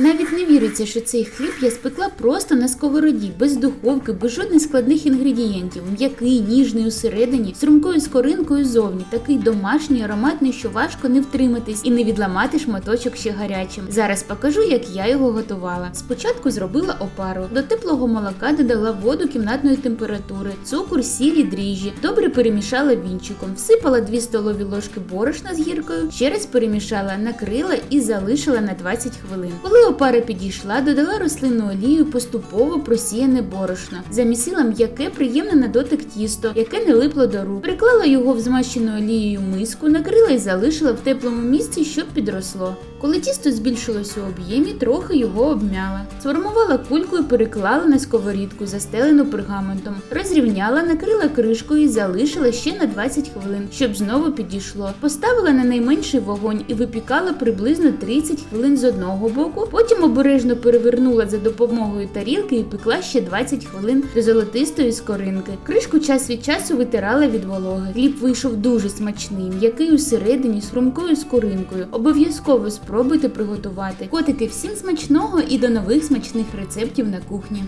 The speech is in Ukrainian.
Навіть не віриться, що цей хліб я спекла просто на сковороді, без духовки, без жодних складних інгредієнтів. М'який, ніжний усередині, з румкою скоринкою зовні, такий домашній, ароматний, що важко не втриматись і не відламати шматочок ще гарячим. Зараз покажу, як я його готувала. Спочатку зробила опару. До теплого молока додала воду кімнатної температури, цукор, сіль і дріжджі. Добре перемішала вінчиком, всипала 2 столові ложки борошна з гіркою, ще раз перемішала, накрила і залишила на 20 хвилин. Коли опара підійшла, додала рослинну олію, поступово просіяне борошно. Замісила м'яке, приємне на дотик тісто, яке не липло до рук. Приклала його в змащену олією миску, накрила і залишила в теплому місці, щоб підросло. Коли тісто збільшилось у об'ємі, трохи його обмяла. Сформувала кульку і переклала на сковорідку, застелену пергаментом. Розрівняла, накрила кришкою і залишила ще на 20 хвилин, щоб знову підійшло. Поставила на найменший вогонь і випікала приблизно 30 хвилин з одного боку. Потім обережно перевернула за допомогою тарілки і пекла ще 20 хвилин до золотистої скоринки. Кришку час від часу витирала від вологи. Хліб вийшов дуже смачний, м'який усередині з хрумкою скоринкою. Обов'язково спробуйте приготувати. Котики всім смачного і до нових смачних рецептів на кухні.